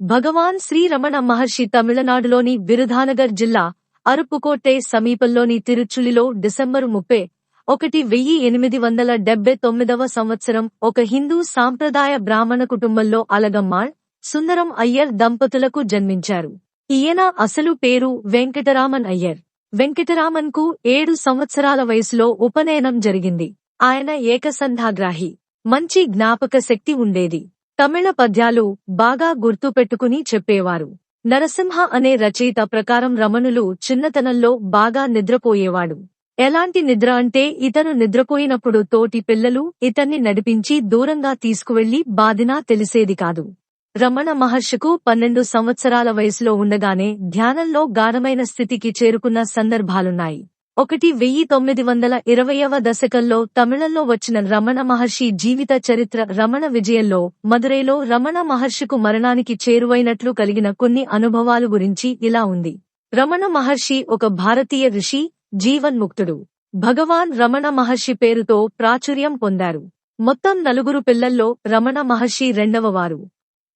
భగవాన్ శ్రీరమణ మహర్షి తమిళనాడులోని విరుధానగర్ జిల్లా అరుపుకోటై సమీపంలోని తిరుచులిలో డిసెంబరు ముప్పై ఒకటి వెయ్యి ఎనిమిది వందల డెబ్బై తొమ్మిదవ సంవత్సరం ఒక హిందూ సాంప్రదాయ బ్రాహ్మణ కుటుంబంలో అలగమ్మాళ్ సుందరం అయ్యర్ దంపతులకు జన్మించారు. ఈయన అసలు పేరు వెంకటరామన్ అయ్యర్. వెంకటరామన్కు ఏడు సంవత్సరాల వయసులో ఉపనయనం జరిగింది. ఆయన ఏకసంధాగ్రాహి. మంచి జ్ఞాపక శక్తి ఉండేది. తమిళ పద్యాలు బాగా గుర్తుపెట్టుకుని చెప్పేవారు. నరసింహ అనే రచయిత ప్రకారం రమణులు చిన్నతనంలో బాగా నిద్రపోయేవాడు. ఎలాంటి నిద్ర అంటే ఇతను నిద్రపోయినప్పుడు తోటి పిల్లలు ఇతన్ని నడిపించి దూరంగా తీసుకువెళ్ళి బాధినా తెలిసేది కాదు. రమణ మహర్షికు పన్నెండు సంవత్సరాల వయసులో ఉండగానే ధ్యానంలో గాఢమైన స్థితికి చేరుకున్న సందర్భాలున్నాయి. ఒకటి వెయ్యి తొమ్మిది వందల ఇరవైవ దశకంలో తమిళంలో వచ్చిన రమణ మహర్షి జీవిత చరిత్ర రమణ విజయంలో మదురైలో రమణ మహర్షికు మరణానికి చేరువైనట్లు కలిగిన కొన్ని అనుభవాలు గురించి ఇలా ఉంది. రమణ మహర్షి ఒక భారతీయ ఋషి జీవన్ముక్తుడు. భగవాన్ రమణ మహర్షి పేరుతో ప్రాచుర్యం పొందారు. మొత్తం నలుగురు పిల్లల్లో రమణ మహర్షి రెండవవారు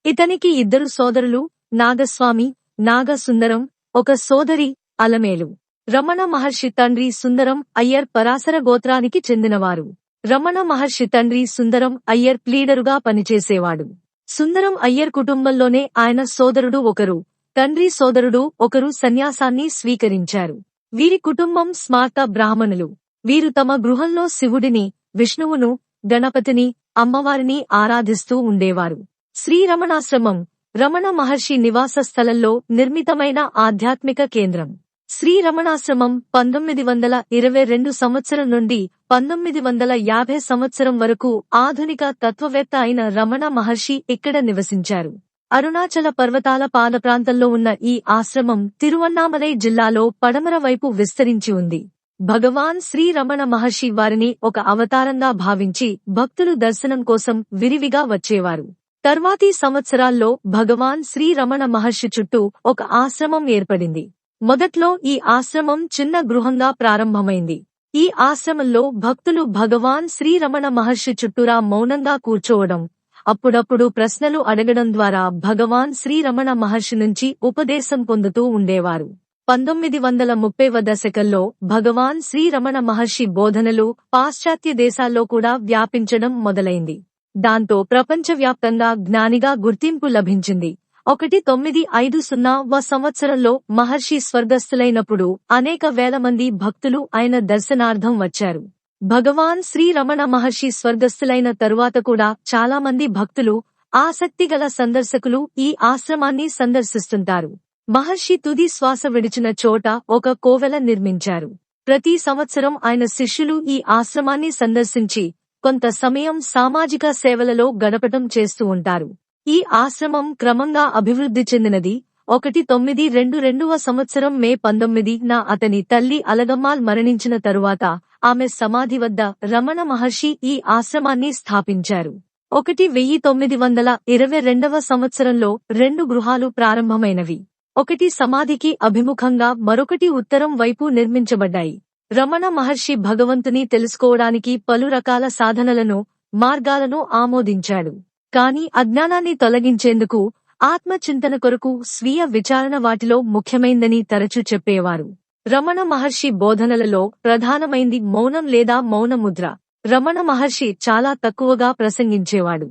ఇతనికి ఇద్దరు సోదరులు నాగస్వామి నాగసుందరం ఒక సోదరి అలమేలు. రమణ మహర్షి తండ్రి సుందరం అయ్యర్ పరాశర గోత్రానికి చెందినవారు. రమణ మహర్షి తండ్రి సుందరం అయ్యర్ ప్లీడరుగా పనిచేసేవాడు. సుందరం అయ్యర్ కుటుంబంలోనే ఆయన సోదరుడు ఒకరు తండ్రి సోదరుడు ఒకరు సన్యాసాన్ని స్వీకరించారు. వీరి కుటుంబం స్మార్త బ్రాహ్మణులు. వీరు తమ గృహంలో శివుడిని విష్ణువును గణపతిని అమ్మవారిని ఆరాధిస్తూ ఉండేవారు. శ్రీరమణాశ్రమం రమణ మహర్షి నివాస స్థలంలో నిర్మితమైన ఆధ్యాత్మిక కేంద్రం. శ్రీరమణాశ్రమం పంతొమ్మిది వందల ఇరవై రెండు సంవత్సరం నుండి పంతొమ్మిది వందల యాభై సంవత్సరం వరకు ఆధునిక తత్వవేత్త అయిన రమణ మహర్షి ఇక్కడ నివసించారు. అరుణాచల పర్వతాల పాద ప్రాంతంలో ఉన్న ఈ ఆశ్రమం తిరువన్నామలై జిల్లాలో పడమర వైపు విస్తరించి ఉంది. భగవాన్ శ్రీరమణ మహర్షి వారిని ఒక అవతారంగా భావించి భక్తులు దర్శనం కోసం విరివిగా వచ్చేవారు. తర్వాతి సంవత్సరాల్లో భగవాన్ శ్రీరమణ మహర్షి చుట్టూ ఒక ఆశ్రమం ఏర్పడింది. మొదట్లో ఈ ఆశ్రమం చిన్న గృహంగా ప్రారంభమైంది. ఈ ఆశ్రమంలో భక్తులు భగవాన్ శ్రీరమణ మహర్షి చుట్టూరా మౌనంగా కూర్చోవడం అప్పుడప్పుడు ప్రశ్నలు అడగడం ద్వారా భగవాన్ శ్రీరమణ మహర్షి నుంచి ఉపదేశం పొందుతూ ఉండేవారు. పంతొమ్మిది వందల ముప్పైవ దశకంలో భగవాన్ శ్రీరమణ మహర్షి బోధనలు పాశ్చాత్య దేశాల్లో కూడా వ్యాపించడం మొదలైంది. దాంతో ప్రపంచవ్యాప్తంగా జ్ఞానిగా గుర్తింపు లభించింది. ఒకటి తొమ్మిది ఐదు సున్నా వ సంవత్సరంలో మహర్షి స్వర్గస్థులైనప్పుడు అనేక వేల మంది భక్తులు ఆయన దర్శనార్థం వచ్చారు. భగవాన్ శ్రీరమణ మహర్షి స్వర్గస్థులైన తరువాత కూడా చాలా మంది భక్తులు ఆసక్తిగల సందర్శకులు ఈ ఆశ్రమాన్ని సందర్శిస్తుంటారు. మహర్షి తుది శ్వాస విడిచిన చోట ఒక కోవెల నిర్మించారు. ప్రతి సంవత్సరం ఆయన శిష్యులు ఈ ఆశ్రమాన్ని సందర్శించి కొంత సమయం సామాజిక సేవలలో గడపటం చేస్తూ ఉంటారు. ఈ ఆశ్రమం క్రమంగా అభివృద్ధి చెందినది. ఒకటి తొమ్మిది రెండు రెండవ సంవత్సరం మే పంతొమ్మిది నా అతని తల్లి అలగమ్మాల్ మరణించిన తరువాత ఆమె సమాధి వద్ద రమణ మహర్షి ఈ ఆశ్రమాన్ని స్థాపించారు. ఒకటి వెయ్యి తొమ్మిది వందల ఇరవై రెండవ సంవత్సరంలో రెండు గృహాలు ప్రారంభమైనవి. ఒకటి సమాధికి అభిముఖంగా మరొకటి ఉత్తరం వైపు నిర్మించబడ్డాయి. రమణ మహర్షి భగవంతుని తెలుసుకోవడానికి పలు రకాల సాధనలను మార్గాలను ఆమోదించాడు. కాని అజ్ఞానాన్ని తొలగించేందుకు ఆత్మచింతన కొరకు స్వీయ విచారణ వాటిలో ముఖ్యమైందని తరచూ చెప్పేవారు. రమణ మహర్షి బోధనలలో ప్రధానమైంది మౌనం లేదా మౌనముద్ర రమణ మహర్షి చాలా తక్కువగా ప్రసంగించేవాడు.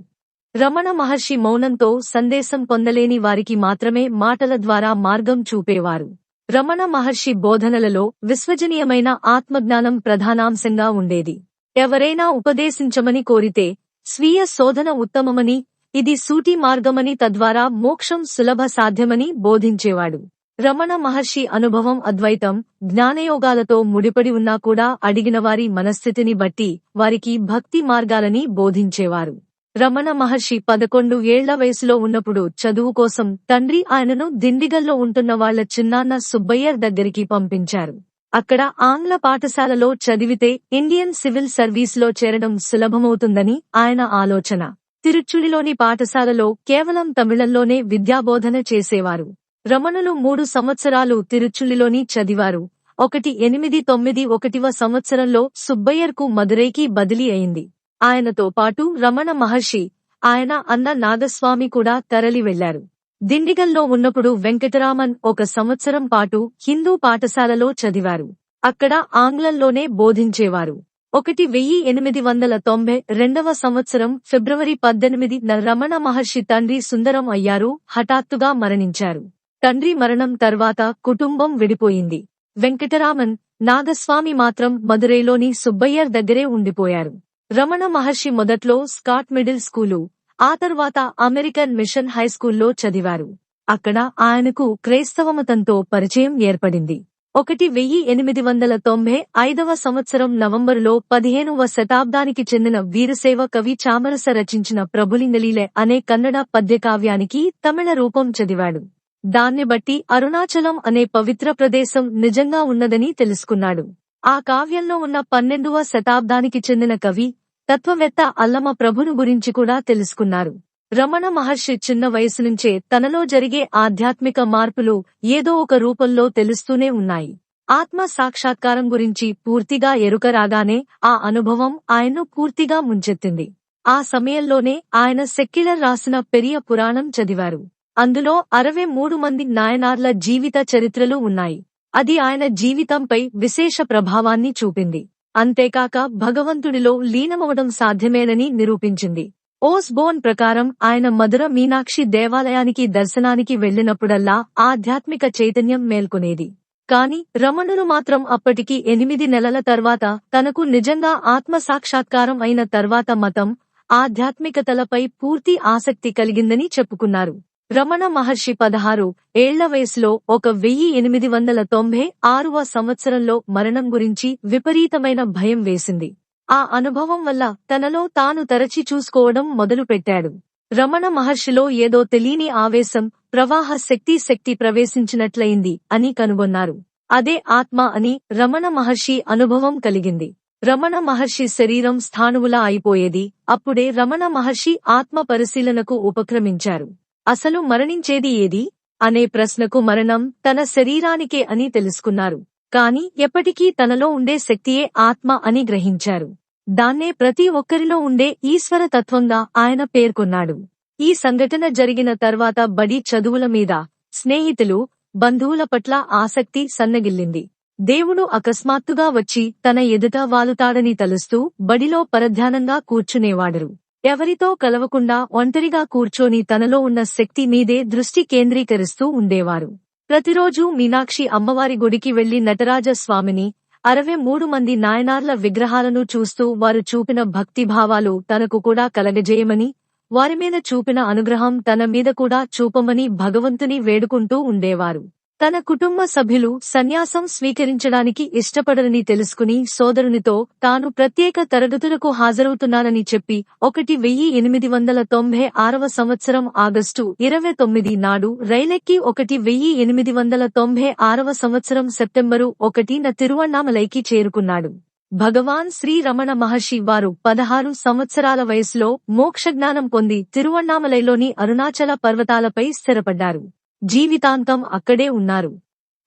రమణ మహర్షి మౌనంతో సందేశం పొందలేని వారికి మాత్రమే మాటల ద్వారా మార్గం చూపేవారు. రమణ మహర్షి బోధనలలో విశ్వజనీయమైన ఆత్మజ్ఞానం ప్రధానాంశంగా ఉండేది. ఎవరైనా ఉపదేశించమని కోరితే స్వీయ శోధన ఉత్తమమని ఇది సూటి మార్గమని తద్వారా మోక్షం సులభ సాధ్యమని బోధించేవాడు. రమణ మహర్షి అనుభవం అద్వైతం జ్ఞానయోగాలతో ముడిపడి ఉన్నా కూడా అడిగిన వారి మనస్థితిని బట్టి వారికి భక్తి మార్గాలని బోధించేవారు. రమణ మహర్షి పదకొండు ఏళ్ళ వయసులో ఉన్నప్పుడు చదువు కోసం తండ్రి ఆయనను దిండిగల్లో ఉంటున్న వాళ్ళ చిన్నాన్న సుబ్బయ్యర్ దగ్గరికి పంపించారు. అక్కడ ఆంగ్ల పాఠశాలలో చదివితే ఇండియన్ సివిల్ సర్వీస్లో చేరడం సులభమవుతుందని ఆయన ఆలోచన. తిరుచుడిలోని పాఠశాలలో కేవలం తమిళంలోనే విద్యాబోధన చేసేవారు. రమణులు మూడు సంవత్సరాలు తిరుచులిలోని చదివారు. ఒకటి ఎనిమిది తొమ్మిది ఒకటివ సంవత్సరంలో సుబ్బయ్యర్కు మదురైకి బదిలీ అయింది. ఆయనతో పాటు రమణ మహర్షి ఆయన అన్న నాగస్వామి కూడా తరలి వెళ్ళారు దిండిగల్లో ఉన్నప్పుడు వెంకటరామన్ ఒక సంవత్సరం పాటు హిందూ పాఠశాలలో చదివారు. అక్కడ ఆంగ్లంలోనే బోధించేవారు. ఒకటి వెయ్యి ఎనిమిది వందల తొంభై రెండవ సంవత్సరం ఫిబ్రవరి పద్దెనిమిది రమణ మహర్షి తండ్రి సుందరం అయ్యారు హఠాత్తుగా మరణించారు. తండ్రి మరణం తర్వాత కుటుంబం విడిపోయింది. వెంకటరామన్ నాగస్వామి మాత్రం మదురైలోని సుబ్బయ్యర్ దగ్గరే ఉండిపోయారు. రమణ మహర్షి మొదట్లో స్కాట్ మిడిల్ స్కూలు ఆ తర్వాత అమెరికన్ మిషన్ హైస్కూల్లో చదివారు. అక్కడ ఆయనకు క్రైస్తవమతంతో పరిచయం ఏర్పడింది. ఒకటి వెయ్యి ఎనిమిది వందల తొంభై ఐదవ సంవత్సరం నవంబరులో పదిహేనవ శతాబ్దానికి చెందిన వీరసేవ కవి చామరస రచించిన ప్రభులింగలీలే అనే కన్నడ పద్యకావ్యానికి తమిళ రూపం చదివాడు. దాన్ని బట్టి అరుణాచలం అనే పవిత్ర ప్రదేశం నిజంగా ఉన్నదని తెలుసుకున్నాడు. ఆ కావ్యంలో ఉన్న పన్నెండవ శతాబ్దానికి చెందిన కవి తత్వవేత్త అల్లమ ప్రభును గురించి కూడా తెలుసుకున్నారు. రమణ మహర్షి చిన్న వయసు నుంచే తనలో జరిగే ఆధ్యాత్మిక మార్పులు ఏదో ఒక రూపంలో తెలుస్తూనే ఉన్నాయి. ఆత్మ సాక్షాత్కారం గురించి పూర్తిగా ఎరుక రాగానే ఆ అనుభవం ఆయన్ను పూర్తిగా ముంచెత్తింది. ఆ సమయంలోనే ఆయన సెక్యులర్ రాసిన పెరియ పురాణం చదివారు. అందులో అరవై మూడు మంది నాయనార్ల జీవిత చరిత్రలు ఉన్నాయి. అది ఆయన జీవితంపై విశేష ప్రభావాన్ని చూపింది. అంతేకాక భగవంతుడిలో లీనమవడం సాధ్యమేనని నిరూపించింది. ఓస్బోన్ ప్రకారం ఆయన మధుర మీనాక్షి దేవాలయానికి దర్శనానికి వెళ్ళినప్పుడల్లా ఆధ్యాత్మిక చైతన్యం మేల్కొనేది. కాని రమణులు మాత్రం అప్పటికి ఎనిమిది నెలల తర్వాత తనకు నిజంగా ఆత్మ సాక్షాత్కారం అయిన తర్వాత మతం ఆధ్యాత్మికతలపై పూర్తి ఆసక్తి కలిగిందని చెప్పుకున్నారు. రమణ మహర్షి పదహారు ఏళ్ళ వయసులో ఒక వెయ్యి ఎనిమిది వందల తొంభై ఆరువ సంవత్సరంలో మరణం గురించి విపరీతమైన భయం వేసింది. ఆ అనుభవం వల్ల తనలో తాను తరచి చూసుకోవడం మొదలుపెట్టాడు. రమణ మహర్షిలో ఏదో తెలియని ఆవేశం ప్రవాహ శక్తి శక్తి ప్రవేశించినట్లయింది అని కనుగొన్నారు. అదే ఆత్మ అని రమణ మహర్షి అనుభవం కలిగింది. రమణ మహర్షి శరీరం స్థానువులా అయిపోయేది అప్పుడే రమణ మహర్షి ఆత్మ పరిశీలనకు ఉపక్రమించారు. అసలు మరణించేది ఏది? అనే ప్రశ్నకు మరణం తన శరీరానికే అని తెలుసుకున్నారు. కాని ఎప్పటికీ తనలో ఉండే శక్తియే ఆత్మ అని గ్రహించారు. దాన్నే ప్రతి ఒక్కరిలో ఉండే ఈశ్వర తత్వంగా ఆయన పేర్కొన్నాడు. ఈ సంఘటన జరిగిన తర్వాత బడి చదువుల మీద స్నేహితులు బంధువుల పట్ల ఆసక్తి సన్నగిల్లింది. దేవుడు అకస్మాత్తుగా వచ్చి తన ఎదుట వాలుతాడని తలుస్తూ బడిలో పరధ్యానంగా కూర్చునేవాడరు. ఎవరితో కలవకుండా ఒంటరిగా కూర్చొని తనలో ఉన్న శక్తి మీదే దృష్టి కేంద్రీకరిస్తూ ఉండేవారు. ప్రతిరోజూ మీనాక్షి అమ్మవారి గుడికి వెళ్ళి నటరాజ స్వామిని అరవై మూడు మంది నాయనార్ల విగ్రహాలను చూస్తూ వారు చూపిన భక్తిభావాలు తనకు కూడా కలగజేయమని వారి మీద చూపిన అనుగ్రహం తన మీద కూడా చూపమని భగవంతుని వేడుకుంటూ ఉండేవారు. తన కుటుంబ సభ్యులు సన్యాసం స్వీకరించడానికి ఇష్టపడరని తెలుసుకుని సోదరునితో తాను ప్రత్యేక తరగతులకు హాజరవుతున్నానని చెప్పి ఒకటి వెయ్యి ఎనిమిది వందల తొంభై ఆరవ సంవత్సరం ఆగస్టు ఇరవై తొమ్మిది నాడు రైలెక్కి ఒకటి వెయ్యి ఎనిమిది వందల తొంభై ఆరవ సంవత్సరం సెప్టెంబరు ఒకటిన తిరువణామలైకి చేరుకున్నాడు. భగవాన్ శ్రీ రమణ మహర్షి వారు పదహారు సంవత్సరాల వయసులో మోక్షజ్ఞానం పొంది తిరువణామలైలోని అరుణాచల పర్వతాలపై స్థిరపడ్డారు. జీవితాంతం అక్కడే ఉన్నారు.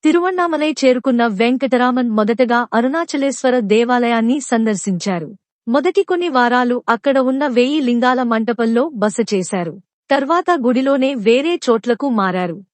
తిరువన్నామలై చేరుకున్న వెంకటరామన్ మొదటగా అరుణాచలేశ్వర దేవాలయాన్ని సందర్శించారు. మొదటి కొన్ని వారాలు అక్కడ ఉన్న వెయ్యి లింగాల మంటపంలో బస చేశారు. తర్వాత గుడిలోనే వేరే చోట్లకు మారారు.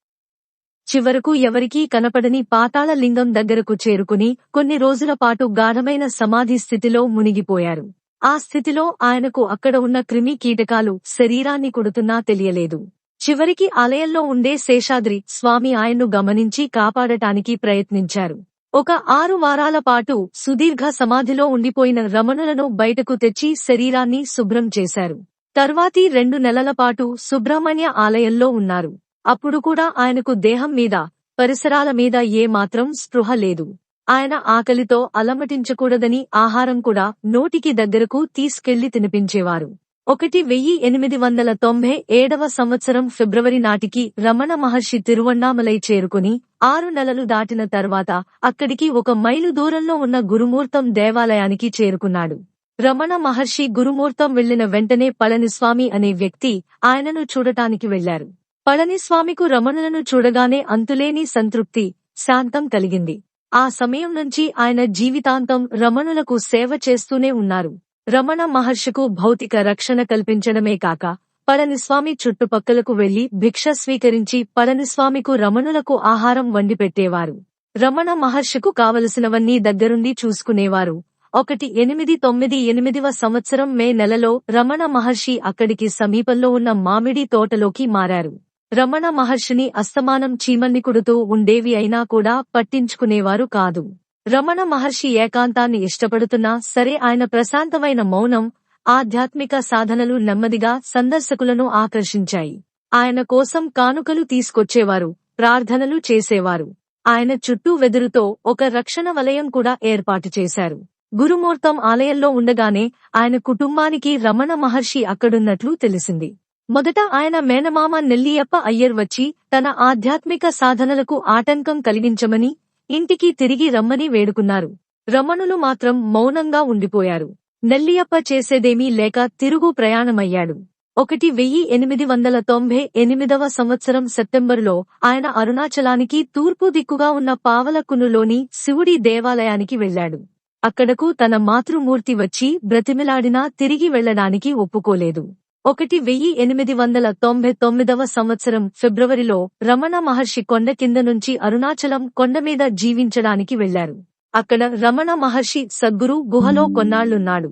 చివరకు ఎవరికీ కనపడని పాతాళ లింగం దగ్గరకు చేరుకుని కొన్ని రోజుల పాటు గాఢమైన సమాధి స్థితిలో మునిగిపోయారు. ఆ స్థితిలో ఆయనకు అక్కడ ఉన్న క్రిమి కీటకాలు శరీరాన్ని కొడుతున్నా తెలియలేదు. చివరికి ఆలయంలో ఉండే శేషాద్రి స్వామి ఆయన్ను గమనించి కాపాడటానికి ప్రయత్నించారు. ఒక ఆరు వారాల పాటు సుదీర్ఘ సమాధిలో ఉండిపోయిన రమణులను బయటకు తెచ్చి శరీరాన్ని శుభ్రం చేశారు. తర్వాతి రెండు నెలల పాటు సుబ్రహ్మణ్య ఆలయంలో ఉన్నారు. అప్పుడు కూడా ఆయనకు దేహం మీద పరిసరాల మీద ఏమాత్రం స్పృహ లేదు. ఆయన ఆకలితో అలమటించకూడదని ఆహారం కూడా నోటికి దగ్గరకు తీసుకెళ్ళి తినిపించేవారు. ఒకటి వెయ్యి ఎనిమిది వందల తొంభై ఏడవ సంవత్సరం ఫిబ్రవరి నాటికి రమణ మహర్షి తిరువణామలై చేరుకుని ఆరు నెలలు దాటిన తర్వాత అక్కడికి ఒక మైలు దూరంలో ఉన్న గురుమూర్తం దేవాలయానికి చేరుకున్నాడు. రమణ మహర్షి గురుమూర్తం వెళ్ళిన వెంటనే పళనిస్వామి అనే వ్యక్తి ఆయనను చూడటానికి వెళ్ళారు పళనిస్వామికు రమణులను చూడగానే అంతులేని సంతృప్తి శాంతం కలిగింది. ఆ సమయం నుంచి ఆయన జీవితాంతం రమణులకు సేవ చేస్తూనే ఉన్నారు. రమణ మహర్షికు భౌతిక రక్షణ కల్పించడమే కాక పళనిస్వామి చుట్టుపక్కలకు వెళ్ళి భిక్ష స్వీకరించి పళనిస్వామికు రమణులకు ఆహారం వండిపెట్టేవారు రమణ మహర్షికు కావలసినవన్నీ దగ్గరుండి చూసుకునేవారు. ఒకటి ఎనిమిది తొమ్మిది ఎనిమిదివ సంవత్సరం మే నెలలో రమణ మహర్షి అక్కడికి సమీపంలో ఉన్న మామిడి తోటలోకి మారారు. రమణ మహర్షిని అస్తమానం చీమన్ని కుడుతూ ఉండేవి అయినా కూడా పట్టించుకునేవారు కాదు. రమణ మహర్షి ఏకాంతాన్ని ఇష్టపడుతున్నా సరే ఆయన ప్రశాంతమైన మౌనం ఆధ్యాత్మిక సాధనలు నెమ్మదిగా సందర్శకులను ఆకర్షించాయి. ఆయన కోసం కానుకలు తీసుకొచ్చేవారు ప్రార్థనలు చేసేవారు. ఆయన చుట్టూ వెదురుతో ఒక రక్షణ వలయం కూడా ఏర్పాటు చేశారు. గురుమూర్తం ఆలయంలో ఉండగానే ఆయన కుటుంబానికి రమణ మహర్షి అక్కడున్నట్లు తెలిసింది. మొదట ఆయన మేనమామ నెల్లియప్ప అయ్యర్ వచ్చి తన ఆధ్యాత్మిక సాధనలకు ఆటంకం కలిగించమని ఇంటికి తిరిగి రమ్మని వేడుకున్నారు. రమణులు మాత్రం మౌనంగా ఉండిపోయారు. నెల్లియప్ప చేసేదేమీ లేక తిరుగు ప్రయాణమయ్యాడు. ఒకటి వెయ్యి ఎనిమిది వందల తొంభై ఎనిమిదవ సంవత్సరం సెప్టెంబరులో ఆయన అరుణాచలానికి తూర్పు దిక్కుగా ఉన్న పావలకునులోని శివుడి దేవాలయానికి వెళ్ళాడు అక్కడకు తన మాతృమూర్తి వచ్చి బ్రతిమిలాడినా తిరిగి వెళ్ళడానికి ఒప్పుకోలేదు. ఒకటి వెయ్యి ఎనిమిది వందల తొంభై తొమ్మిదవ సంవత్సరం ఫిబ్రవరిలో రమణ మహర్షి కొండ కింద నుంచి అరుణాచలం కొండ మీద జీవించడానికి వెళ్ళారు అక్కడ రమణ మహర్షి సద్గురు గుహలో కొన్నాళ్ళున్నాడు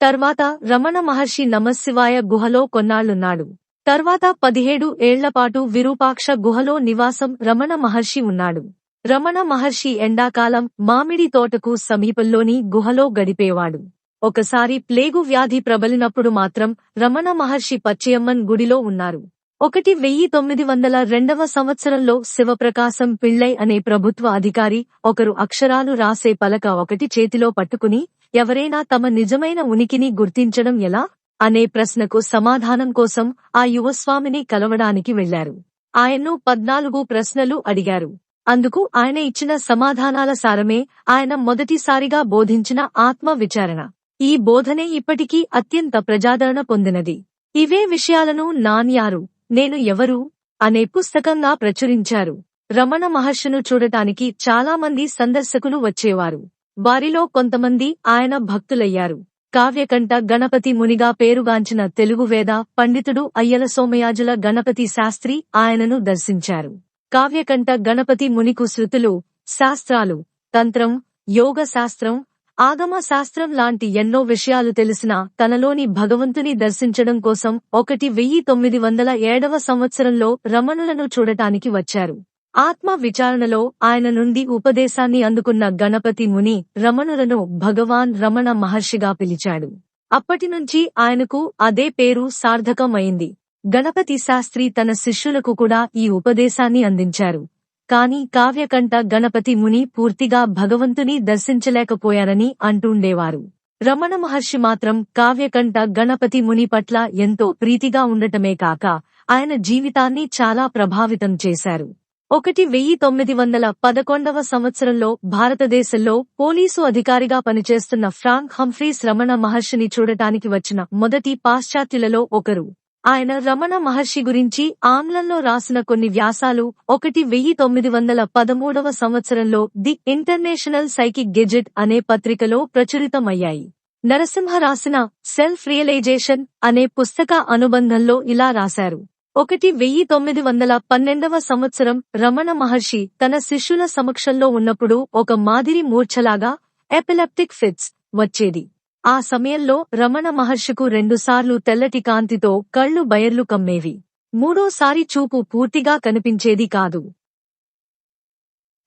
తర్వాత రమణ మహర్షి నమశివాయ గుహలో కొన్నాళ్ళున్నాడు తర్వాత పదిహేడు ఏళ్ళపాటు విరూపాక్ష గుహలో నివాసం రమణ మహర్షి ఉన్నాడు. రమణ మహర్షి ఎండాకాలం మామిడి తోటకు సమీపంలోని గుహలో గడిపేవాడు. ఒకసారి ప్లేగు వ్యాధి ప్రబలినప్పుడు మాత్రం రమణ మహర్షి పచ్చయమ్మన్ గుడిలో ఉన్నారు. ఒకటి వెయ్యి తొమ్మిది వందల రెండవ సంవత్సరంలో శివప్రకాశం పిళ్ళై అనే ప్రభుత్వ అధికారి ఒకరు అక్షరాలు రాసే పలక ఒకటి చేతిలో పట్టుకుని ఎవరైనా తమ నిజమైన ఉనికిని గుర్తించడం ఎలా? అనే ప్రశ్నకు సమాధానం కోసం ఆ యువస్వామిని కలవడానికి వెళ్ళారు ఆయన్ను పద్నాలుగు ప్రశ్నలు అడిగారు. అందుకు ఆయన ఇచ్చిన సమాధానాల సారమే ఆయన మొదటిసారిగా బోధించిన ఆత్మ విచారణ ఈ బోధనే ఇప్పటికీ అత్యంత ప్రజాదరణ పొందినది. ఇవే విషయాలను నాన్యారు నేను ఎవరు? అనే పుస్తకంగా ప్రచురించారు. రమణ మహర్షిను చూడటానికి చాలా మంది సందర్శకులు వచ్చేవారు. వారిలో కొంతమంది ఆయన భక్తులయ్యారు. కావ్యకంఠ గణపతి మునిగా పేరుగాంచిన తెలుగు వేద పండితుడు అయ్యల సోమయాజుల గణపతి శాస్త్రి ఆయనను దర్శించారు. కావ్యకంఠ గణపతి మునికు శృతులు శాస్త్రాలు తంత్రం యోగ శాస్త్రం ఆగమ శాస్త్రం లాంటి ఎన్నో విషయాలు తెలిసిన తనలోని భగవంతుని దర్శించడం కోసం ఒకటి వెయ్యి తొమ్మిది వందల ఏడవ సంవత్సరంలో రమణులను చూడటానికి వచ్చారు. ఆత్మ విచారణలో ఆయన నుండి ఉపదేశాన్ని అందుకున్న గణపతి ముని రమణులను భగవాన్ రమణ మహర్షిగా పిలిచాడు. అప్పటినుంచి ఆయనకు అదే పేరు సార్థకమైంది. గణపతి శాస్త్రి తన శిష్యులకు కూడా ఈ ఉపదేశాన్ని అందించారు. కాని కావ్యకంఠ గణపతి ముని పూర్తిగా భగవంతుని దర్శించలేకపోయారని అంటుండేవారు. రమణ మహర్షి మాత్రం కావ్యకంఠ గణపతి ముని పట్ల ఎంతో ప్రీతిగా ఉండటమే కాక ఆయన జీవితాన్ని చాలా ప్రభావితం చేశారు. ఒకటి వెయ్యి తొమ్మిది వందల పదకొండవ సంవత్సరంలో భారతదేశంలో పోలీసు అధికారిగా పనిచేస్తున్న ఫ్రాంక్ హంఫ్రీస్ రమణ మహర్షిని చూడటానికి వచ్చిన మొదటి పాశ్చాత్యులలో ఒకరు. ఆయన రమణ మహర్షి గురించి ఆంగ్లంలో రాసిన కొన్ని వ్యాసాలు ఒకటి వెయ్యి తొమ్మిది వందల పదమూడవ సంవత్సరంలో ది ఇంటర్నేషనల్ సైకిక్ గెజెట్ అనే పత్రికలో ప్రచురితమయ్యాయి. నరసింహ రాసిన సెల్ఫ్ రియలైజేషన్ అనే పుస్తక అనుబంధంలో ఇలా రాశారు. ఒకటి వెయ్యి తొమ్మిది వందల పన్నెండవ సంవత్సరం రమణ మహర్షి తన శిష్యుల సమక్షంలో ఉన్నప్పుడు ఒక మాదిరి మూర్ఛలాగా ఎపిలెప్టిక్ ఫిట్స్ వచ్చేది. ఆ సమయంలో రమణ మహర్షికు రెండుసార్లు తెల్లటి కాంతితో కళ్ళు బయర్లు కమ్మేవి. మూడోసారి చూపు పూర్తిగా కనిపించేది కాదు.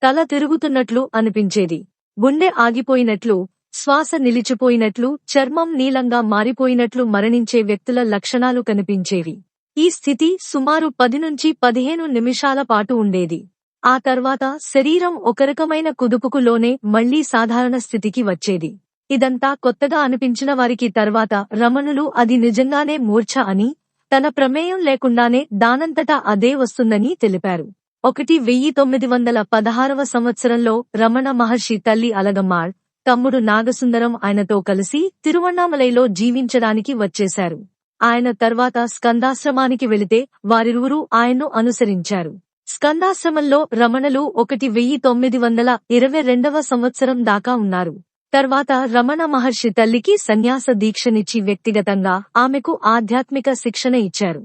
తల తిరుగుతున్నట్లు అనిపించేది. గుండె ఆగిపోయినట్లు శ్వాస నిలిచిపోయినట్లు చర్మం నీలంగా మారిపోయినట్లు మరణించే వ్యక్తుల లక్షణాలు కనిపించేవి. ఈ స్థితి సుమారు పది నుంచి పదిహేను నిమిషాల పాటు ఉండేది. ఆ తర్వాత శరీరం ఒకరకమైన కుదుపుకులోనే మళ్ళీ సాధారణ స్థితికి వచ్చేది. ఇదంతా కొత్తగా అనిపించిన వారికి తర్వాత రమణులు అది నిజంగానే మూర్ఛ అని తన ప్రమేయం లేకుండానే దానంతటా అదే వస్తుందని తెలిపారు. ఒకటి వెయ్యి తొమ్మిది వందల పదహారవ సంవత్సరంలో రమణ మహర్షి తల్లి అలగమ్మాళ్ తమ్ముడు నాగసుందరం ఆయనతో కలిసి తిరువణామలైలో జీవించడానికి వచ్చేశారు. ఆయన తర్వాత స్కందాశ్రమానికి వెళితే వారిరువురు ఆయన్ను అనుసరించారు. స్కందాశ్రమంలో రమణలు ఒకటి వెయ్యి తొమ్మిది వందల ఇరవై రెండవ సంవత్సరం దాకా ఉన్నారు. తర్వాత రమణ మహర్షి తల్లికి సన్యాస దీక్షనిచ్చి వ్యక్తిగతంగా ఆమెకు ఆధ్యాత్మిక శిక్షణ ఇచ్చారు.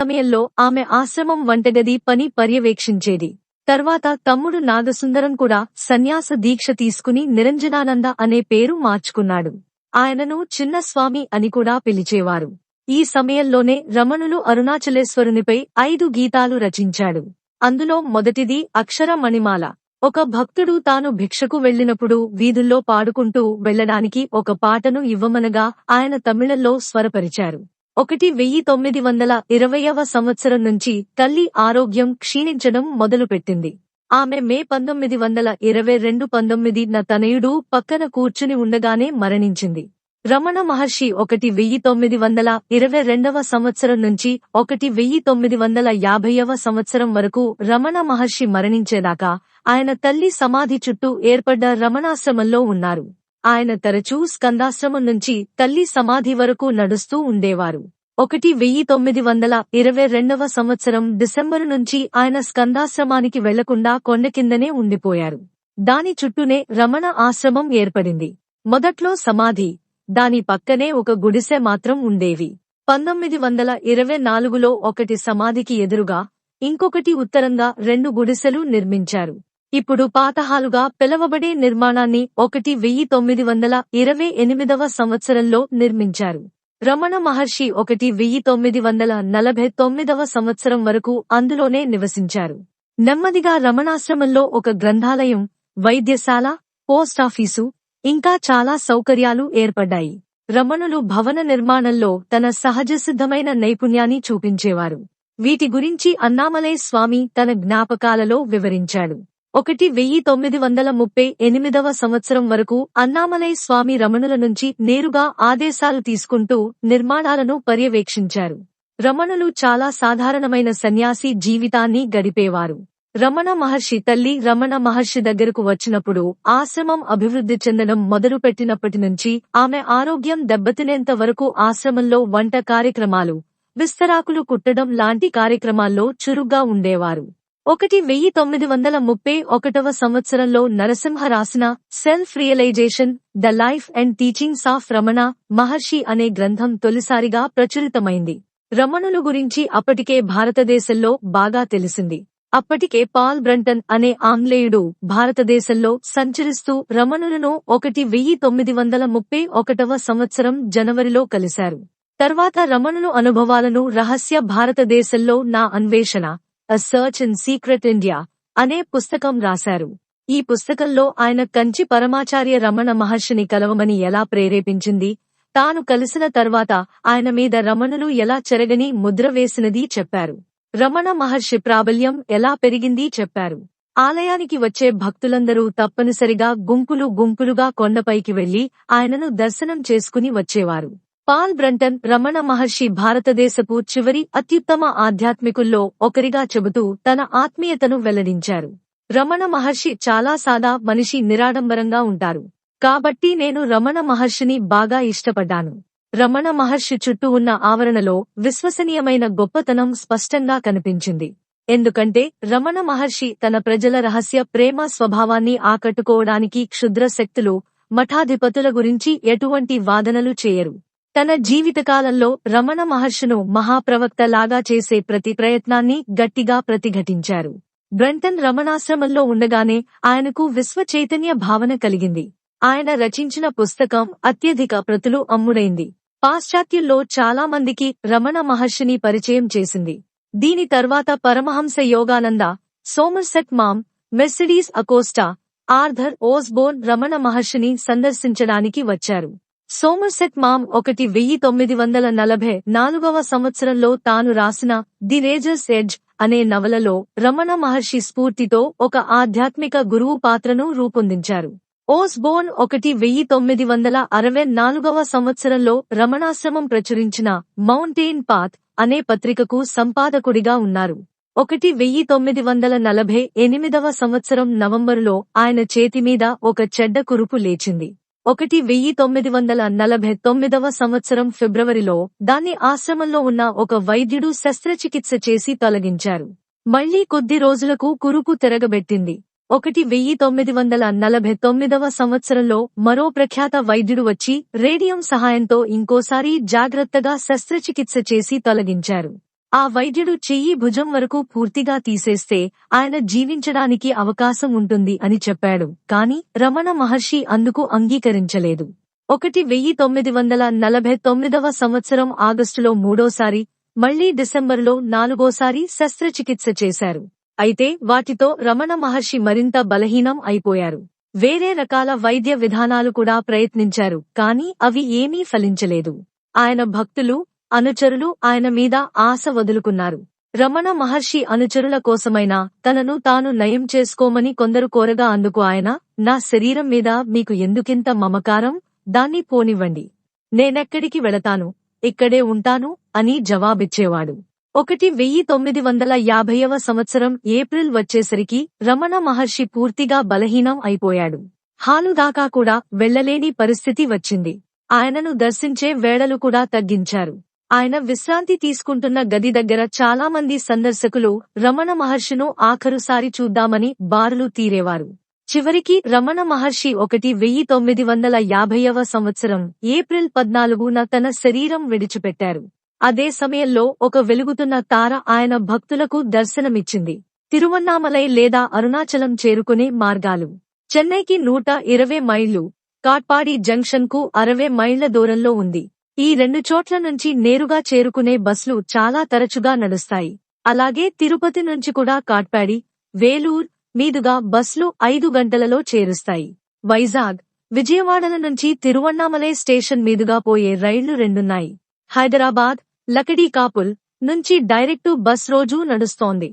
సమయంలో ఆమె ఆశ్రమం వంటగది పని పర్యవేక్షించేది. తర్వాత తమ్ముడు నాగసుందరం కూడా సన్యాస దీక్ష తీసుకుని నిరంజనానంద అనే పేరు మార్చుకున్నాడు. ఆయనను చిన్న స్వామి అని కూడా పిలిచేవారు. ఈ సమయంలోనే రమణులు అరుణాచలేశ్వరునిపై ఐదు గీతాలు రచించాడు. అందులో మొదటిది అక్షర మణిమాల ఒక భక్తుడు తాను భిక్షకు వెళ్ళినప్పుడు వీధుల్లో పాడుకుంటూ వెళ్ళడానికి ఒక పాటను ఇవ్వమనగా ఆయన తమిళంలో స్వరపరిచారు. ఒకటి వెయ్యి తొమ్మిది వందల ఇరవయవ సంవత్సరం నుంచి తల్లి ఆరోగ్యం క్షీణించడం మొదలుపెట్టింది. ఆమె మే పంతొమ్మిది వందల ఇరవై రెండు పంతొమ్మిది న తనయుడు పక్కన కూర్చుని ఉండగానే మరణించింది. రమణ మహర్షి ఒకటి వెయ్యి తొమ్మిది వందల ఇరవై రెండవ సంవత్సరం నుంచి ఒకటి వెయ్యి తొమ్మిది వందల యాభైవ సంవత్సరం వరకు రమణ మహర్షి మరణించేదాకా ఆయన తల్లి సమాధి చుట్టూ ఏర్పడ్డ రమణాశ్రమంలో ఉన్నారు. ఆయన తరచూ స్కందాశ్రమం నుంచి తల్లి సమాధి వరకు నడుస్తూ ఉండేవారు. ఒకటి వెయ్యి తొమ్మిది వందల ఇరవై రెండవ సంవత్సరం డిసెంబరు నుంచి ఆయన స్కందాశ్రమానికి వెళ్ళకుండా కొండ కిందనే ఉండిపోయారు. దాని చుట్టూనే రమణ ఆశ్రమం ఏర్పడింది. మొదట్లో సమాధి దాని పక్కనే ఒక గుడిసె మాత్రం ఉండేవి. పంతొమ్మిది వందల ఇరవై నాలుగులో ఒకటి సమాధికి ఎదురుగా ఇంకొకటి ఉత్తరంగా రెండు గుడిసెలు నిర్మించారు. ఇప్పుడు పాతహాలుగా పిలవబడే నిర్మాణాన్ని ఒకటి వెయ్యి తొమ్మిది వందల ఇరవై ఎనిమిదవ సంవత్సరంలో నిర్మించారు. రమణ మహర్షి ఒకటి వెయ్యి తొమ్మిది వందల నలభై తొమ్మిదవ సంవత్సరం వరకు అందులోనే నివసించారు. నెమ్మదిగా రమణాశ్రమంలో ఒక గ్రంథాలయం వైద్యశాల పోస్టాఫీసు ఇంకా చాలా సౌకర్యాలు ఏర్పడ్డాయి. రమణులు భవన నిర్మాణంలో తన సహజసిద్ధమైన నైపుణ్యాన్ని చూపించేవారు. వీటి గురించి అన్నామలై స్వామి తన జ్ఞాపకాలలో వివరించాడు. ఒకటి వెయ్యి తొమ్మిది వందల ముప్పై ఎనిమిదవ సంవత్సరం వరకు అన్నామలై స్వామి రమణుల నుంచి నేరుగా ఆదేశాలు తీసుకుంటూ నిర్మాణాలను పర్యవేక్షించారు. రమణులు చాలా సాధారణమైన సన్యాసి జీవితాన్ని గడిపేవారు. రమణ మహర్షి తల్లి రమణ మహర్షి దగ్గరకు వచ్చినప్పుడు ఆశ్రమం అభివృద్ధి చెందడం మొదలుపెట్టినప్పటి నుంచి ఆమె ఆరోగ్యం దెబ్బతినేంత వరకు ఆశ్రమంలో వంట కార్యక్రమాలు విస్తరాకులు కుట్టడం లాంటి కార్యక్రమాల్లో చురుగ్గా ఉండేవారు. ఒకటి వెయ్యి తొమ్మిది వందల ముప్పై ఒకటవ సంవత్సరంలో నరసింహ రాసిన self realisation the life and teachings of Ramana Maharshi అనే గ్రంథం తొలిసారిగా ప్రచురితమైంది. రమణులు గురించి అప్పటికే భారతదేశంలో బాగా తెలిసింది. అప్పటికే పాల్ బ్రంటన్ అనే ఆంగ్లేయుడు భారతదేశంలో సంచరిస్తూ రమణులను ఒకటి వెయ్యి తొమ్మిది వందల ముప్పై ఒకటవ సంవత్సరం జనవరిలో కలిశారు. తర్వాత రమణులు అనుభవాలను రహస్య భారతదేశంలో నా అన్వేషణ a search in secret India అనే పుస్తకం రాశారు. ఈ పుస్తకంలో ఆయన కంచి పరమాచార్య రమణ మహర్షిని కలవమని ఎలా ప్రేరేపించింది తాను కలిసిన తర్వాత ఆయన మీద రమణులు ఎలా చెరగని ముద్ర వేసినది చెప్పారు. రమణ మహర్షి ప్రాబల్యం ఎలా పెరిగింది చెప్పారు. ఆలయానికి వచ్చే భక్తులందరూ తప్పనిసరిగా గుంపులు గుంపులుగా కొండపైకి వెళ్ళి ఆయనను దర్శనం చేసుకుని వచ్చేవారు. పాల్ బ్రంటన్ రమణ మహర్షి భారతదేశపు చివరి అత్యుత్తమ ఆధ్యాత్మికుల్లో ఒకరిగా చెబుతూ తన ఆత్మీయతను వెల్లడించారు. రమణ మహర్షి చాలా సాదా మనిషి నిరాడంబరంగా ఉంటారు. కాబట్టి నేను రమణ మహర్షిని బాగా ఇష్టపడ్డాను. రమణ మహర్షి చుట్టూ ఉన్న ఆవరణలో విశ్వసనీయమైన గొప్పతనం స్పష్టంగా కనిపించింది. ఎందుకంటే రమణ మహర్షి తన ప్రజల రహస్య ప్రేమ స్వభావాన్ని ఆకట్టుకోవడానికి క్షుద్ర శక్తులు మఠాధిపతుల గురించి ఎటువంటి వాదనలు చేయరు. తన జీవితకాలంలో రమణ మహర్షిను మహాప్రవక్త లాగా చేసే ప్రతి ప్రయత్నాన్ని గట్టిగా ప్రతిఘటించారు. బ్రంటన్ రమణాశ్రమంలో ఉండగానే ఆయనకు విశ్వ చైతన్య భావన కలిగింది. ఆయన రచించిన పుస్తకం అత్యధిక ప్రతులు అమ్ముడైంది. పాశ్చాత్యుల్లో చాలా మందికి రమణ మహర్షిని పరిచయం చేసింది. దీని తర్వాత Paramahansa Yogananda Somerset Maugham Mercedes Acosta Arthur Osborne Ramana మహర్షిని సందర్శించడానికి వచ్చారు. సోమర్సెట్ మామ్ ఒకటి వెయ్యి తొమ్మిది వందల నలభై నాలుగవ సంవత్సరంలో తాను రాసిన ది రేజర్స్ ఎడ్జ్ అనే నవలలో రమణ మహర్షి స్ఫూర్తితో ఒక ఆధ్యాత్మిక గురువు పాత్రను రూపొందించారు. ఓస్బోర్న్ ఒకటి వెయ్యి తొమ్మిది వందల అరవై నాలుగవ సంవత్సరంలో రమణాశ్రమం ప్రచురించిన మౌంటైన్ పాత్ అనే పత్రికకు సంపాదకుడిగా ఉన్నారు. ఒకటి వెయ్యి తొమ్మిది వందల నలభై ఎనిమిదవ సంవత్సరం నవంబరులో ఆయన చేతిమీద ఒక చెడ్డ కురుపు లేచింది. ఒకటి వెయ్యి తొమ్మిది వందల నలభై తొమ్మిదవ సంవత్సరం ఫిబ్రవరిలో దాన్ని ఆశ్రమంలో ఉన్న ఒక వైద్యుడు శస్త్రచికిత్స చేసి తొలగించారు. మళ్ళీ కొద్ది రోజులకు కురుపు తిరగబెట్టింది. ఒకటి వెయ్యి తొమ్మిది వందల నలభై తొమ్మిదవ సంవత్సరంలో మరో ప్రఖ్యాత వైద్యుడు వచ్చి రేడియం సహాయంతో ఇంకోసారి జాగ్రత్తగా శస్త్రచికిత్స చేసి తొలగించారు. ఆ వైద్యుడు చెయ్యి భుజం వరకు పూర్తిగా తీసేస్తే ఆయన జీవించడానికి అవకాశం ఉంటుంది అని చెప్పాడు. కాని రమణ మహర్షి అందుకు అంగీకరించలేదు. ఒకటి వెయ్యి తొమ్మిది వందల నలభై తొమ్మిదవ సంవత్సరం ఆగస్టులో మూడోసారి మళ్ళీ డిసెంబర్లో నాలుగోసారి శస్త్రచికిత్స చేశారు. అయితే వాటితో రమణ మహర్షి మరింత బలహీనం అయిపోయారు. వేరే రకాల వైద్య విధానాలు కూడా ప్రయత్నించారు కాని అవి ఏమీ ఫలించలేదు. ఆయన భక్తులు అనుచరులు ఆయన మీద ఆశ వదులుకున్నారు. రమణ మహర్షి అనుచరుల కోసమైనా తనను తాను నయం చేసుకోమని కొందరు కోరగా అందుకు ఆయన నా శరీరం మీద మీకు ఎందుకింత మమకారం? దాన్ని పోనివ్వండి. నేనెక్కడికి వెళతాను? ఇక్కడే ఉంటాను అని జవాబిచ్చేవాడు. ఒకటి వెయ్యి తొమ్మిది వందల యాభైవ సంవత్సరం ఏప్రిల్ వచ్చేసరికి రమణ మహర్షి పూర్తిగా బలహీనం అయిపోయాడు. హాలుదాకా కూడా వెళ్ళలేని పరిస్థితి వచ్చింది. ఆయనను దర్శించే వేళలు కూడా తగ్గించారు. ఆయన విశ్రాంతి తీసుకుంటున్న గది దగ్గర చాలామంది సందర్శకులు రమణ మహర్షిను ఆఖరుసారి చూద్దామని బారులు తీరేవారు. చివరికి రమణ మహర్షి ఒకటి వెయ్యి తొమ్మిది వందల యాభైవ సంవత్సరం ఏప్రిల్ పద్నాలుగున తన శరీరం విడిచిపెట్టారు. అదే సమయంలో ఒక వెలుగుతున్న తార ఆయన భక్తులకు దర్శనమిచ్చింది. తిరువన్నామలై లేదా అరుణాచలం చేరుకునే మార్గాలు. చెన్నైకి నూట ఇరవై మైళ్ళు కాట్పాడి జంక్షన్కు అరవై మైళ్ళ దూరంలో ఉంది. ఈ రెండు చోట్ల నుంచి నేరుగా చేరుకునే బస్లు చాలా తరచుగా నడుస్తాయి. అలాగే తిరుపతి నుంచి కూడా కాట్పాడి వేలూర్ మీదుగా బస్లు ఐదు గంటలలో చేరుస్తాయి. వైజాగ్ విజయవాడల నుంచి తిరువన్నామలై స్టేషన్ మీదుగా పోయే రైళ్ళు రెండున్నాయి. హైదరాబాద్ లకడీ కాపుల్ నుంచి డైరెక్టు బస్ రోజూ నడుస్తోంది.